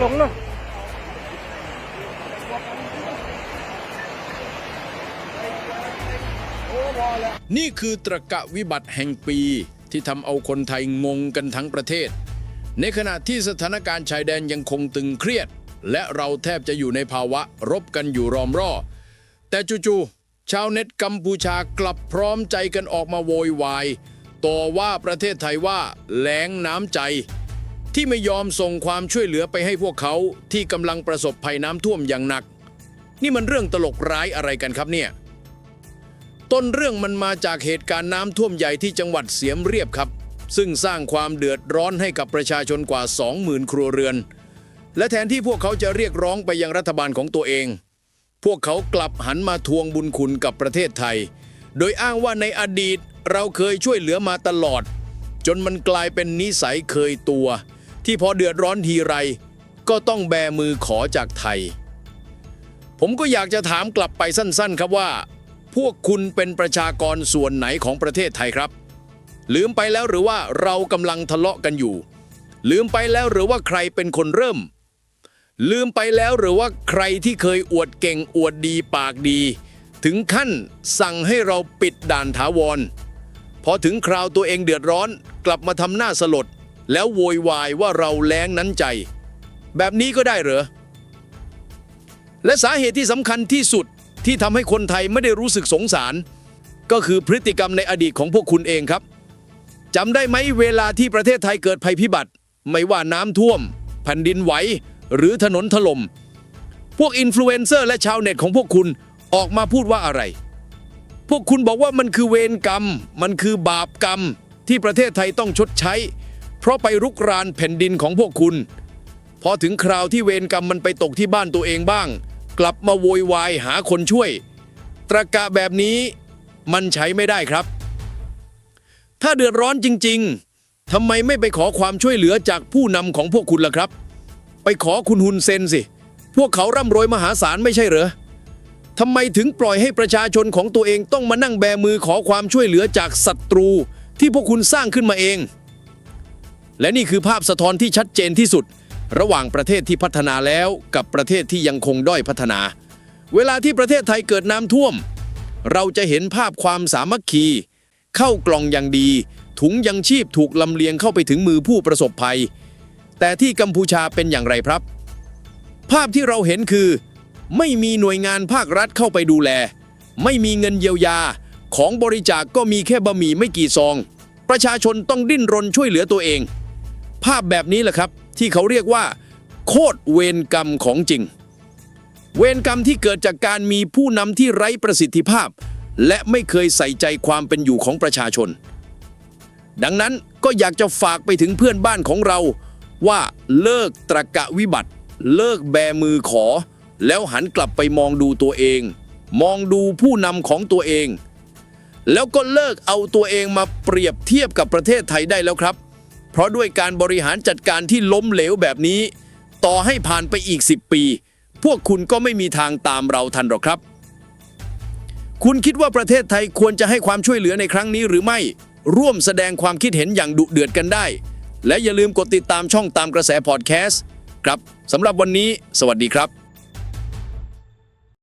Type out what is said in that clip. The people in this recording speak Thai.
ลงเนาะนี่คือตรกะวิบัติแห่งปีที่ทำเอาคนไทยงงกันทั้งประเทศ ในขณะที่สถานการณ์ชายแดนยังคงตึงเครียด และเราแทบจะอยู่ในภาวะรบกันอยู่รอมร่อ แต่จู่ๆชาวเน็ตกัมพูชากลับพร้อมใจกันออกมาโวยวาย ต่อว่าประเทศไทยว่าแหลงน้ำใจ ที่ไม่ยอมส่งความช่วยเหลือไปให้พวกเขาที่กำลังประสบภัยน้ำท่วมอย่างหนัก นี่มันเรื่องตลกร้ายอะไรกันครับเนี่ย ต้นเรื่องมันมาจากเหตุการณ์น้ำท่วมใหญ่ที่จังหวัดเสียมเรียบครับ ซึ่งสร้างความเดือดร้อนให้กับประชาชนกว่า 20,000 ครัวเรือน และแทนที่พวกเขาจะเรียกร้องไปยังรัฐบาลของตัวเอง พวกเขากลับหันมาทวงบุญคุณกับประเทศไทย โดยอ้างว่าในอดีตเราเคยช่วยเหลือมาตลอด จนมันกลายเป็นนิสัยเคยตัว ที่พอเดือดร้อนทีไร ก็ต้องแบมือขอจากไทย ผมก็อยากจะถามกลับไปสั้นๆ ครับว่า พวกคุณเป็นประชากรส่วนไหนของประเทศไทยครับ ลืมไปแล้วหรือว่าเรากำลังทะเลาะกันอยู่ ลืมไปแล้วหรือว่าใครเป็นคนเริ่ม ลืมไปแล้วหรือว่าใครที่เคยอวดเก่งอวดดีปากดี ถึงขั้นสั่งให้เราปิดด่านถาวรพอถึงคราวตัวเองเดือดร้อนกลับมาทำหน้าสลด แล้วโวยวายว่าเราแล้งนั้นใจ แบบนี้ก็ได้เหรอ และสาเหตุที่สำคัญที่สุดที่ทำให้คนไทยไม่ได้รู้สึกสงสาร ก็คือพฤติกรรมในอดีตของพวกคุณเองครับจำได้ไหมเวลาที่ประเทศไทยเกิดภัยพิบัติ ไม่ว่าน้ำท่วม แผ่นดินไหวหรือถนนถล่มพวกอินฟลูเอนเซอร์และชาวเน็ตของพวกคุณออกมาพูดว่าอะไร พวกคุณบอกว่ามันคือเวรกรรม มันคือบาปกรรมที่ประเทศไทยต้องชดใช้ เพราะไปรุกรานแผ่นดินของพวกคุณ พอถึงคราวที่เวรกรรมมันไปตกที่บ้านตัวเองบ้าง กลับมาโวยวายหาคนช่วย ตรกะแบบนี้มันใช้ไม่ได้ครับ ถ้าเดือดร้อนจริง ๆทำไมไม่ไปขอความช่วยเหลือจากผู้นำของพวกคุณล่ะครับ ไปขอคุณฮุนเซนสิ พวกเขาร่ำรวยมหาศาลไม่ใช่เหรอทำไมถึงปล่อยให้ประชาชนของตัวเองต้องมานั่งแบมือขอความช่วยเหลือจากศัตรูที่พวกคุณสร้างขึ้นมาเอง และนี่คือภาพสะท้อนที่ชัดเจนที่สุด ระหว่างประเทศที่พัฒนาแล้วกับประเทศที่ยังคงด้อยพัฒนา เวลาที่ประเทศไทยเกิดน้ำท่วม เราจะเห็นภาพความสามัคคี เข้ากล่องอย่างดี ถุงยังชีพถูกลำเลียงเข้าไปถึงมือผู้ประสบภัย แต่ที่กัมพูชาเป็นอย่างไรครับ ภาพที่เราเห็นคือ ไม่มีหน่วยงานภาครัฐเข้าไปดูแล ไม่มีเงินเยียวยา ของบริจาคกก็มีแค่บะหมี่ไม่กี่ซอง ประชาชนต้องดิ้นรนช่วยเหลือตัวเอง ภาพแบบนี้แหละครับ ที่เขาเรียกว่า โคตรเวรกรรมของจริง เวรกรรมที่เกิดจากการมีผู้นำที่ไร้ประสิทธิภาพ และไม่เคยใส่ใจความเป็นอยู่ของประชาชน ดังนั้นก็อยากจะฝากไปถึงเพื่อนบ้านของเรา ว่าเลิกตรกะวิบัติ เลิกแบมือขอ แล้วหันกลับไปมองดูตัวเอง มองดูผู้นำของตัวเอง แล้วก็เลิกเอาตัวเองมาเปรียบเทียบกับประเทศไทยได้แล้วครับ เพราะด้วยการบริหารจัดการที่ล้มเหลวแบบนี้ ต่อให้ผ่านไปอีก 10 ปี พวกคุณก็ไม่มีทางตามเราทันหรอกครับ คุณคิดว่าประเทศไทยควรจะให้ความช่วยเหลือในครั้งนี้หรือไม่ ร่วมแสดงความคิดเห็นอย่างดุเดือดกันได้ และอย่าลืมกดติดตามช่องตามกระแสพอดแคสต์ครับสำหรับวันนี้ สวัสดีครับ